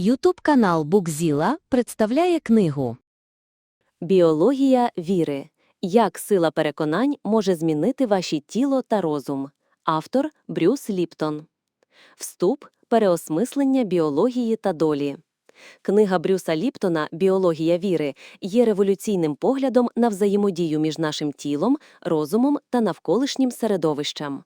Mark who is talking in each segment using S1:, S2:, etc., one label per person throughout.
S1: Ютуб канал Букзіла представляє книгу
S2: Біологія віри. Як сила переконань може змінити ваші тіло та розум. Автор Брюс Ліптон. Вступ переосмислення біології та долі. Книга Брюса Ліптона Біологія віри є революційним поглядом на взаємодію між нашим тілом, розумом та навколишнім середовищем.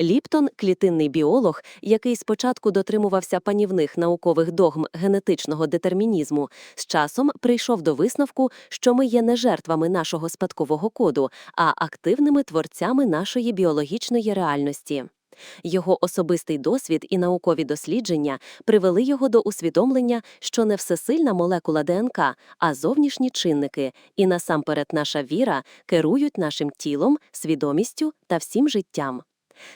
S2: Ліптон клітинний біолог, який спочатку дотримувався панівних наукових догм генетичного детермінізму, з часом прийшов до висновку, що ми є не жертвами нашого спадкового коду, а активними творцями нашої біологічної реальності. Його особистий досвід і наукові дослідження привели його до усвідомлення, що не всесильна молекула ДНК, а зовнішні чинники, і насамперед наша віра керують нашим тілом, свідомістю та всім життям.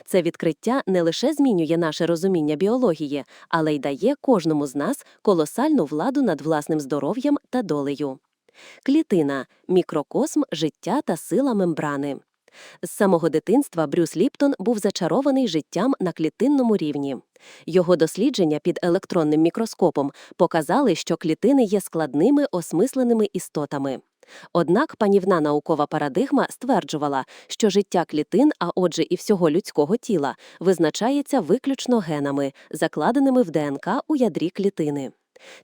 S2: Це відкриття не лише змінює наше розуміння біології, але й дає кожному з нас колосальну владу над власним здоров'ям та долею. Клітина мікрокосм життя та сила мембрани. З самого дитинства Брюс Ліптон був зачарований життям на клітинному рівні. Його дослідження під електронним мікроскопом показали, що клітини є складними осмисленими істотами. Однак панівна наукова парадигма стверджувала, що життя клітин, а отже і всього людського тіла, визначається виключно генами, закладеними в ДНК у ядрі клітини.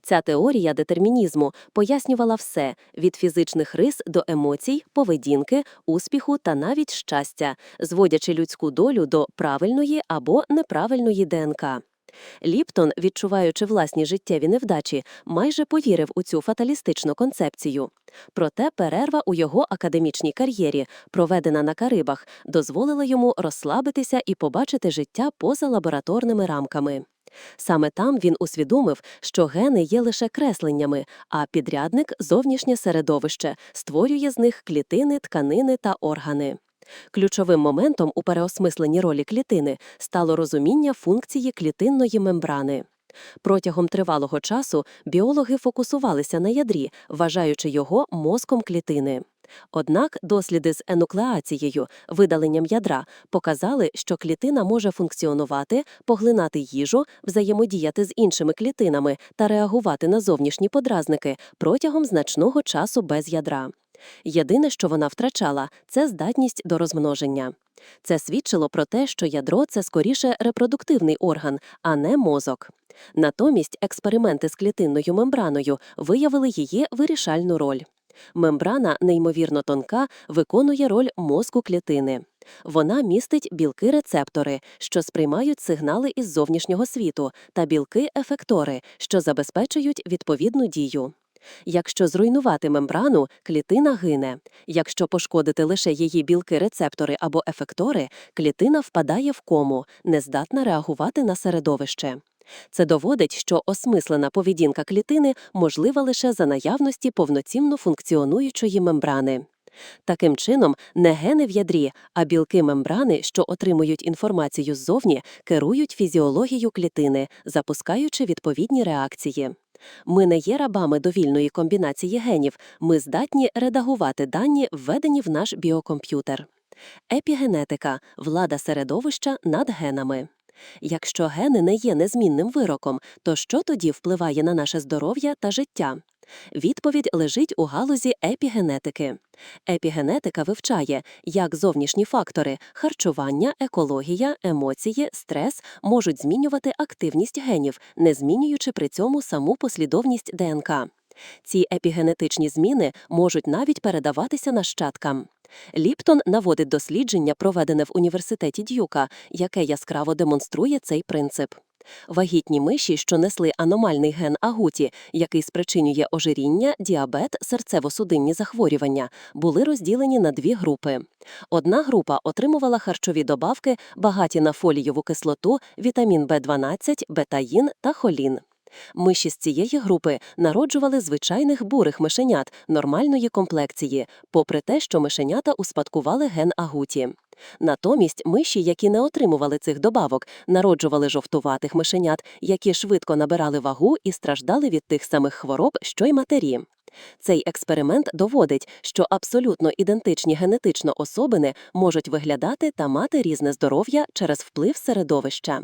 S2: Ця теорія детермінізму пояснювала все від фізичних рис до емоцій, поведінки, успіху та навіть щастя, зводячи людську долю до правильної або неправильної ДНК. Ліптон, відчуваючи власні життєві невдачі, майже повірив у цю фаталістичну концепцію. Проте перерва у його академічній кар'єрі, проведена на Карибах, дозволила йому розслабитися і побачити життя поза лабораторними рамками. Саме там він усвідомив, що гени є лише кресленнями, а підрядник зовнішнє середовище створює з них клітини, тканини та органи. Ключовим моментом у переосмисленні ролі клітини стало розуміння функції клітинної мембрани. Протягом тривалого часу біологи фокусувалися на ядрі, вважаючи його мозком клітини. Однак досліди з енуклеацією, видаленням ядра, показали, що клітина може функціонувати, поглинати їжу, взаємодіяти з іншими клітинами та реагувати на зовнішні подразники протягом значного часу без ядра. Єдине, що вона втрачала, це здатність до розмноження. Це свідчило про те, що ядро це скоріше репродуктивний орган, а не мозок. Натомість експерименти з клітинною мембраною виявили її вирішальну роль. Мембрана, неймовірно тонка, виконує роль мозку клітини. Вона містить білки-рецептори, що сприймають сигнали із зовнішнього світу, та білки-ефектори, що забезпечують відповідну дію. Якщо зруйнувати мембрану, клітина гине. Якщо пошкодити лише її білки-рецептори або ефектори, клітина впадає в кому, не здатна реагувати на середовище. Це доводить, що осмислена поведінка клітини можлива лише за наявності повноцінно функціонуючої мембрани. Таким чином, не гени в ядрі, а білки мембрани, що отримують інформацію ззовні, керують фізіологією клітини, запускаючи відповідні реакції. Ми не є рабами довільної комбінації генів, ми здатні редагувати дані, введені в наш біокомп'ютер. Епігенетика влада середовища над генами. Якщо гени не є незмінним вироком, то що тоді впливає на наше здоров'я та життя? Відповідь лежить у галузі епігенетики. Епігенетика вивчає, як зовнішні фактори харчування, екологія, емоції, стрес можуть змінювати активність генів, не змінюючи при цьому саму послідовність ДНК. Ці епігенетичні зміни можуть навіть передаватися нащадкам. Ліптон наводить дослідження, проведене в університеті Д'юка, яке яскраво демонструє цей принцип. Вагітні миші, що несли аномальний ген агуті, який спричинює ожиріння, діабет, серцево-судинні захворювання, були розділені на дві групи. Одна група отримувала харчові добавки, багаті на фолієву кислоту, вітамін В12, бетаїн та холін. Миші з цієї групи народжували звичайних бурих мишенят нормальної комплекції, попри те, що мишенята успадкували ген агуті. Натомість миші, які не отримували цих добавок, народжували жовтуватих мишенят, які швидко набирали вагу і страждали від тих самих хвороб, що й матері. Цей експеримент доводить, що абсолютно ідентичні генетично особини можуть виглядати та мати різне здоров'я через вплив середовища.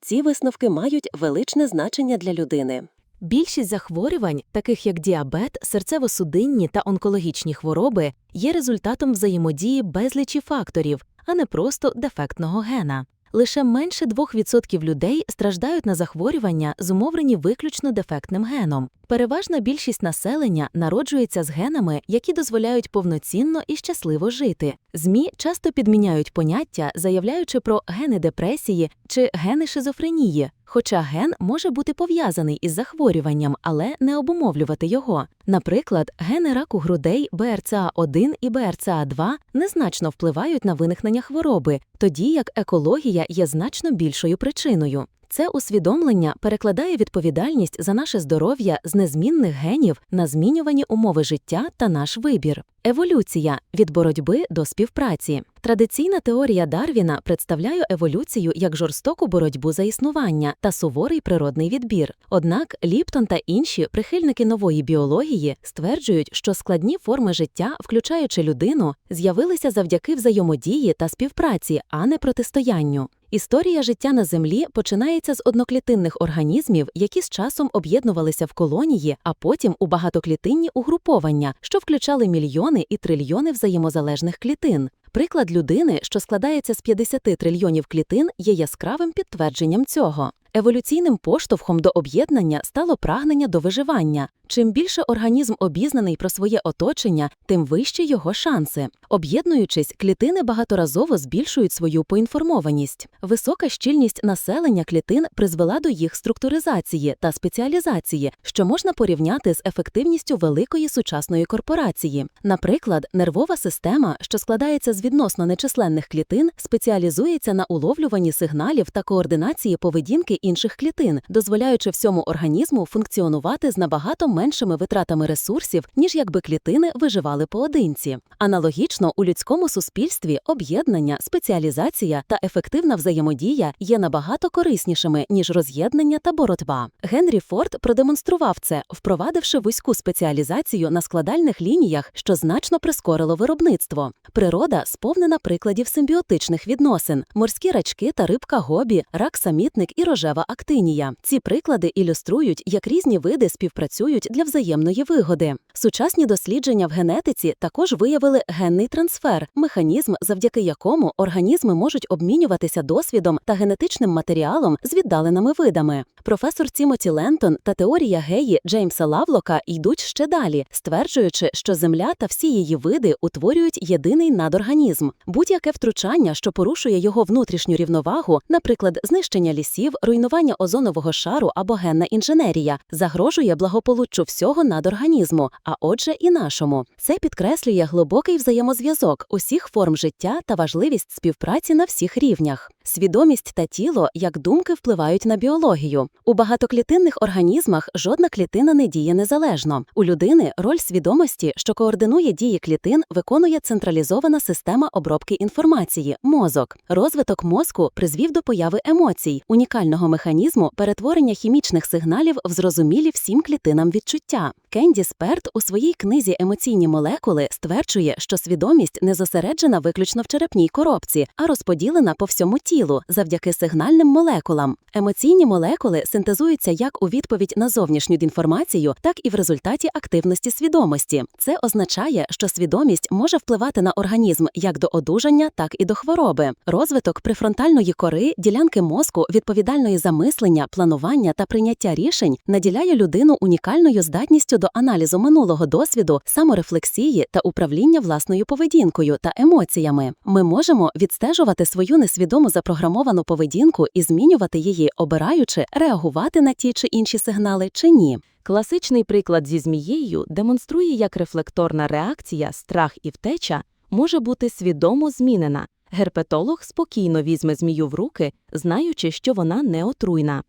S2: Ці висновки мають величне значення для людини. Більшість захворювань, таких як діабет, серцево-судинні та онкологічні хвороби, є результатом взаємодії безлічі факторів, а не просто дефектного гена. Лише менше 2% людей страждають на захворювання, зумовлені виключно дефектним геном. Переважна більшість населення народжується з генами, які дозволяють повноцінно і щасливо жити. ЗМІ часто підміняють поняття, заявляючи про гени депресії чи гени шизофренії, хоча ген може бути пов'язаний із захворюванням, але не обумовлювати його. Наприклад, гени раку грудей БРЦА1 і БРЦА2 незначно впливають на виникнення хвороби, тоді як екологія є значно більшою причиною. Це усвідомлення перекладає відповідальність за наше здоров'я з незмінних генів на змінювані умови життя та наш вибір. Еволюція від боротьби до співпраці. Традиційна теорія Дарвіна представляє еволюцію як жорстоку боротьбу за існування та суворий природний відбір. Однак Ліптон та інші прихильники нової біології стверджують, що складні форми життя, включаючи людину, з'явилися завдяки взаємодії та співпраці, а не протистоянню. Історія життя на Землі починається з одноклітинних організмів, які з часом об'єднувалися в колонії, а потім у багатоклітинні угруповання, що включали мільйони і трильйони взаємозалежних клітин. Приклад людини, що складається з 50 трильйонів клітин, є яскравим підтвердженням цього. Еволюційним поштовхом до об'єднання стало прагнення до виживання. Чим більше організм обізнаний про своє оточення, тим вищі його шанси. Об'єднуючись, клітини багаторазово збільшують свою поінформованість. Висока щільність населення клітин призвела до їх структуризації та спеціалізації, що можна порівняти з ефективністю великої сучасної корпорації. Наприклад, нервова система, що складається з відносно нечисленних клітин, спеціалізується на уловлюванні сигналів та координації поведінки інших клітин, дозволяючи всьому організму функціонувати з набагато меншими витратами ресурсів, ніж якби клітини виживали поодинці. Аналогічно у людському суспільстві об'єднання, спеціалізація та ефективна взаємодія є набагато кориснішими ніж роз'єднання та боротьба. Генрі Форд продемонстрував це, впровадивши вузьку спеціалізацію на складальних лініях, що значно прискорило виробництво. Природа сповнена прикладів симбіотичних відносин: морські рачки та рибка гобі, рак самітник і рожева актинія. Ці приклади ілюструють, як різні види співпрацюють для взаємної вигоди. Сучасні дослідження в генетиці також виявили генний трансфер, механізм, завдяки якому організми можуть обмінюватися досвідом та генетичним матеріалом з віддаленими видами. Професор Тімоті Лентон та теорія геї Джеймса Лавлока йдуть ще далі, стверджуючи, що Земля та всі її види утворюють єдиний надорганізм. Будь-яке втручання, що порушує його внутрішню рівновагу, наприклад, знищення лісів, руйнування озонового шару або генна інженерія, загрожує благополуччю всього надорганізму, а отже, і нашому. Це підкреслює глибокий взаємозв'язок усіх форм життя та важливість співпраці на всіх рівнях. Свідомість та тіло, як думки, впливають на біологію. У багатоклітинних організмах жодна клітина не діє незалежно. У людини роль свідомості, що координує дії клітин, виконує централізована система обробки інформації мозок. Розвиток мозку призвів до появи емоцій, унікального механізму перетворення хімічних сигналів в зрозумілі всім клітинам відчуття. Кенді Сперт у своїй книзі Емоційні молекули стверджує, що свідомість не зосереджена виключно в черепній коробці, а розподілена по всьому тілу завдяки сигнальним молекулам. Емоційні молекули синтезуються як у відповідь на зовнішню інформацію, так і в результаті активності свідомості. Це означає, що свідомість може впливати на організм як до одужання, так і до хвороби. Розвиток префронтальної кори, ділянки мозку, відповідальної за мислення, планування та прийняття рішень наділяє людину унікальною здатністю до аналізу минулого досвіду, саморефлексії та управління власною поведінкою та емоціями. Ми можемо відстежувати свою несвідому запрограмовану поведінку і змінювати її, обираючи реагувати на ті чи інші сигнали чи ні.
S3: Класичний приклад зі змією демонструє, як рефлекторна реакція, страх і втеча може бути свідомо змінена. Герпетолог спокійно візьме змію в руки, знаючи, що вона не отруйна.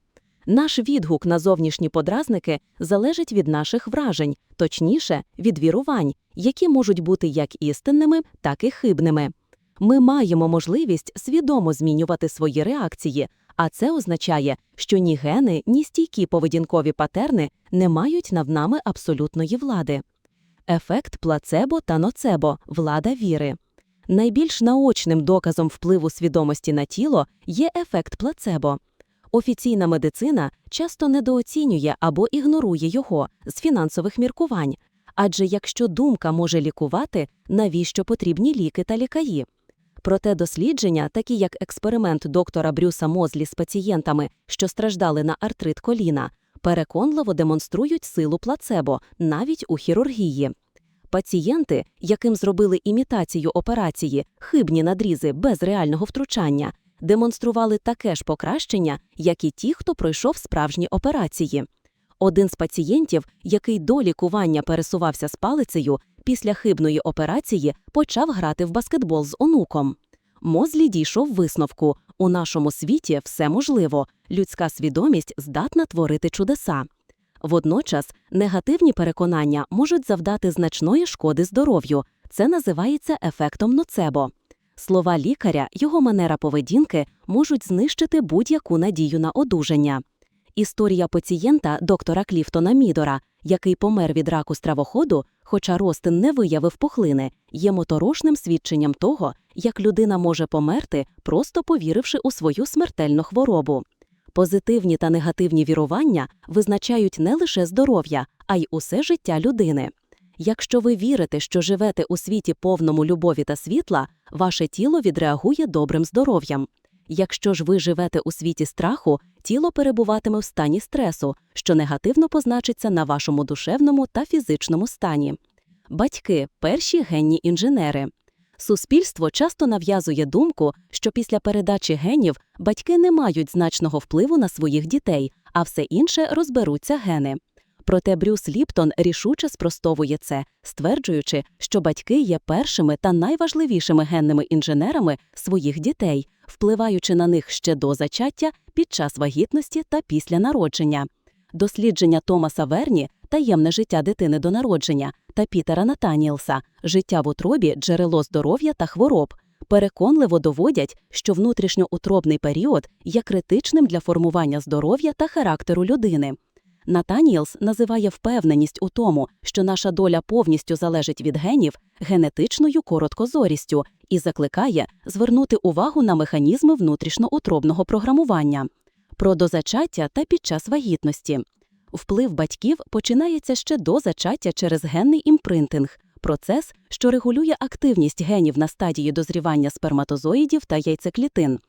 S3: Наш відгук на зовнішні подразники залежить від наших вражень, точніше, від вірувань, які можуть бути як істинними, так і хибними. Ми маємо можливість свідомо змінювати свої реакції, а це означає, що ні гени, ні стійкі поведінкові патерни не мають над нами абсолютної влади. Ефект плацебо та ноцебо влада віри. Найбільш наочним доказом впливу свідомості на тіло є ефект плацебо.
S2: Офіційна медицина часто недооцінює або ігнорує його з фінансових міркувань. Адже якщо думка може лікувати, навіщо потрібні ліки та лікарі? Проте дослідження, такі як експеримент доктора Брюса Мозлі з пацієнтами, що страждали на артрит коліна, переконливо демонструють силу плацебо навіть у хірургії. Пацієнти, яким зробили імітацію операції, хибні надрізи без реального втручання, демонстрували таке ж покращення, як і ті, хто пройшов справжні операції. Один з пацієнтів, який до лікування пересувався з палицею, після хибної операції почав грати в баскетбол з онуком. Мозлі дійшов висновку: у нашому світі все можливо, людська свідомість здатна творити чудеса. Водночас негативні переконання можуть завдати значної шкоди здоров'ю. Це називається ефектом ноцебо. Слова лікаря, його манера поведінки можуть знищити будь-яку надію на одужання. Історія пацієнта доктора Кліфтона Мідора, який помер від раку стравоходу, хоча Ростин не виявив пухлини, є моторошним свідченням того, як людина може померти, просто повіривши у свою смертельну хворобу. Позитивні та негативні вірування визначають не лише здоров'я, а й усе життя людини. Якщо ви вірите, що живете у світі повному любові та світла, ваше тіло відреагує добрим здоров'ям. Якщо ж ви живете у світі страху, тіло перебуватиме в стані стресу, що негативно позначиться на вашому душевному та фізичному стані. Батьки перші генні інженери. Суспільство часто нав'язує думку, що після передачі генів батьки не мають значного впливу на своїх дітей, а все інше розберуться гени. Проте Брюс Ліптон рішуче спростовує це, стверджуючи, що батьки є першими та найважливішими генними інженерами своїх дітей, впливаючи на них ще до зачаття, під час вагітності та після народження. Дослідження Томаса Верні Таємне життя дитини до народження та Пітера Натаніелса Життя в утробі, джерело здоров'я та хвороб переконливо доводять, що внутрішньоутробний період є критичним для формування здоров'я та характеру людини. Натаніелс називає впевненість у тому, що наша доля повністю залежить від генів, генетичною короткозорістю і закликає звернути увагу на механізми внутрішньоутробного програмування, про дозачаття та під час вагітності. Вплив батьків починається ще до зачаття через генний імпринтинг процес, що регулює активність генів на стадії дозрівання сперматозоїдів та яйцеклітин.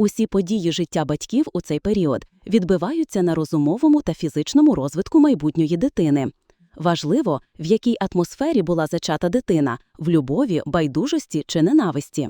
S2: Усі події життя батьків у цей період відбиваються на розумовому та фізичному розвитку майбутньої дитини. Важливо, в якій атмосфері була зачата дитина в любові, байдужості чи ненависті.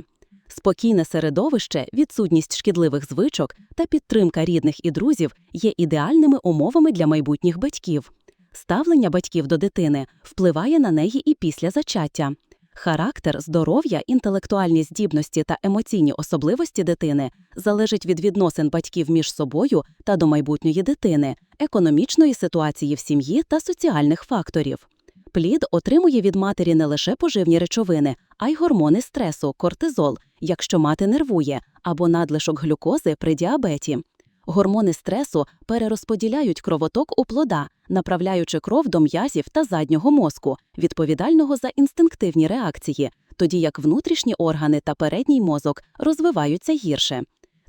S2: Спокійне середовище, відсутність шкідливих звичок та підтримка рідних і друзів є ідеальними умовами для майбутніх батьків. Ставлення батьків до дитини впливає на неї і після зачаття. Характер, здоров'я, інтелектуальні здібності та емоційні особливості дитини залежать від відносин батьків між собою та до майбутньої дитини, економічної ситуації в сім'ї та соціальних факторів. Плід отримує від матері не лише поживні речовини, а й гормони стресу, кортизол, якщо мати нервує, або надлишок глюкози при діабеті. Гормони стресу перерозподіляють кровоток у плода, направляючи кров до м'язів та заднього мозку, відповідального за інстинктивні реакції, тоді як внутрішні органи та передній мозок розвиваються гірше.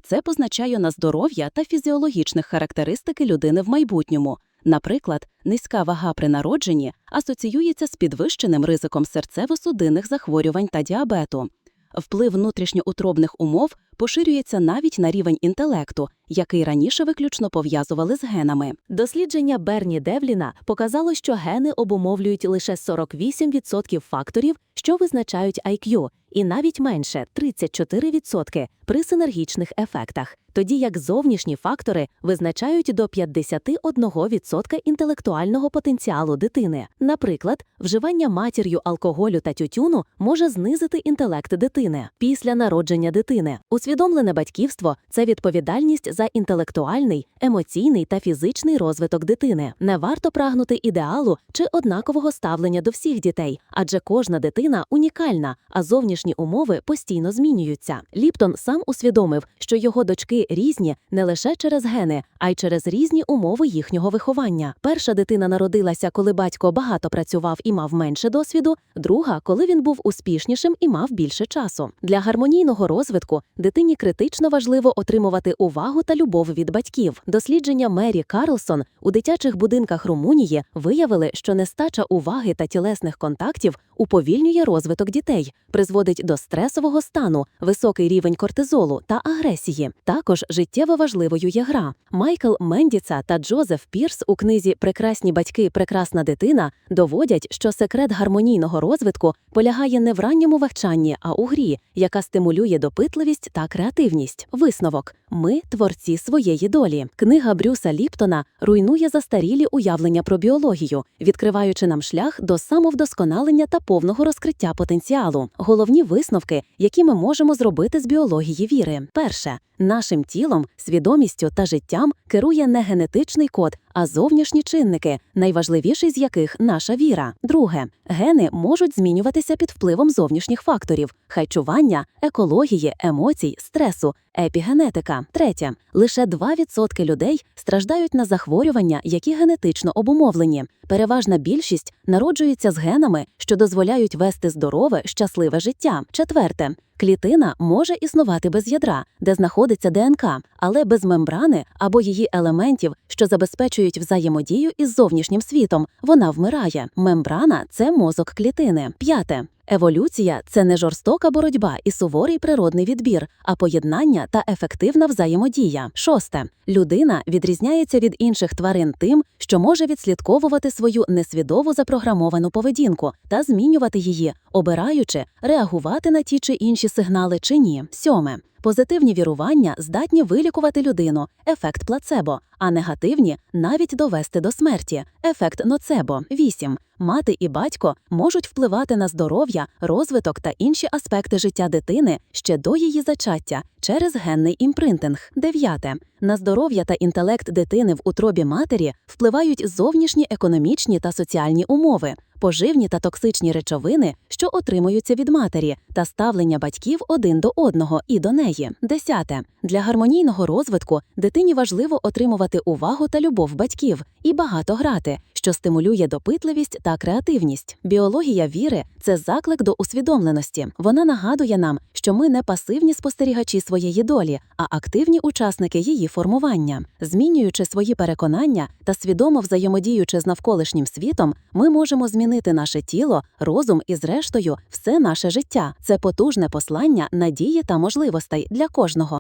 S2: Це позначає на здоров'я та фізіологічних характеристики людини в майбутньому. Наприклад, низька вага при народженні асоціюється з підвищеним ризиком серцево-судинних захворювань та діабету. Вплив внутрішньоутробних умов поширюється навіть на рівень інтелекту, який раніше виключно пов'язували з генами.
S3: Дослідження Берні Девліна показало, що гени обумовлюють лише 48% факторів, що визначають IQ, і навіть менше 34% при синергічних ефектах, тоді як зовнішні фактори визначають до 51% інтелектуального потенціалу дитини. Наприклад, вживання матір'ю алкоголю та тютюну може знизити інтелект дитини після народження дитини. Усвідомлене батьківство це відповідальність за інтелектуальний, емоційний та фізичний розвиток дитини. Не варто прагнути ідеалу чи однакового ставлення до всіх дітей, адже кожна дитина унікальна, а зовнішні умови постійно змінюються. Ліптон сам усвідомив, що його дочки
S2: різні не лише через гени, а й через різні умови їхнього виховання. Перша дитина народилася, коли батько багато працював і мав менше досвіду, друга, коли він був успішнішим і мав більше часу. Для гармонійного розвитку дитині критично важливо отримувати увагу та любов від батьків. Дослідження Мері Карлсон у дитячих будинках Румунії виявили, що нестача уваги та тілесних контактів уповільнює розвиток дітей, призводить до стресового стану, високий рівень кортизолу та агресії. Також життєво важливою є гра. Майкл Мендіца та Джозеф Пірс у книзі Прекрасні батьки, прекрасна дитина доводять, що секрет гармонійного розвитку полягає не в ранньому вивчанні, а у грі, яка стимулює допитливість та креативність. Висновок: ми творці своєї долі. Книга Брюса Ліптона руйнує застарілі уявлення про біологію, відкриваючи нам шлях до самовдосконалення та повного розкриття потенціалу. Головні висновки, які ми можемо зробити з біології віри. Перше, нашим тілом, свідомістю та життям керує не генетичний код, а зовнішні чинники, найважливіший з яких наша віра. Друге, гени можуть змінюватися під впливом зовнішніх факторів: харчування, екології, емоцій, стресу, епігенетика. Третє, лише 2% людей страждають на захворювання, які генетично обумовлені. Переважна більшість народжується з генами, що дозволяють вести здорове, щасливе життя. Четверте. Клітина може існувати без ядра, де знаходиться ДНК, але без мембрани або її елементів, що забезпечують взаємодію із зовнішнім світом, вона вмирає. Мембрана це мозок клітини. П'яте. Еволюція це не жорстока боротьба і суворий природний відбір, а поєднання та ефективна взаємодія. Шосте. Людина відрізняється від інших тварин тим, що може відслідковувати свою несвідомо запрограмовану поведінку та змінювати її, обираючи, реагувати на ті чи інші сигнали чи ні. Сьоме. Позитивні вірування здатні вилікувати людину, ефект плацебо, а негативні навіть довести до смерті, ефект ноцебо. 8. Мати і батько можуть впливати на здоров'я, розвиток та інші аспекти життя дитини ще до її зачаття через генний імпринтинг. 9. На здоров'я та інтелект дитини в утробі матері впливають зовнішні економічні та соціальні умови, поживні та токсичні речовини, що отримуються від матері, та ставлення батьків один до одного і до неї. Десяте для гармонійного розвитку дитині важливо отримувати увагу та любов батьків і багато грати, що стимулює допитливість та креативність. Біологія віри це заклик до усвідомленості. Вона нагадує нам, що ми не пасивні спостерігачі своєї долі, а активні учасники її формування. Змінюючи свої переконання та свідомо взаємодіючи з навколишнім світом, ми можемо змінити наше тіло, розум і, зрештою, все наше життя. Це потужне послання надії та можливостей для кожного.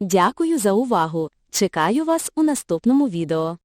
S1: Дякую за увагу. Чекаю вас у наступному відео.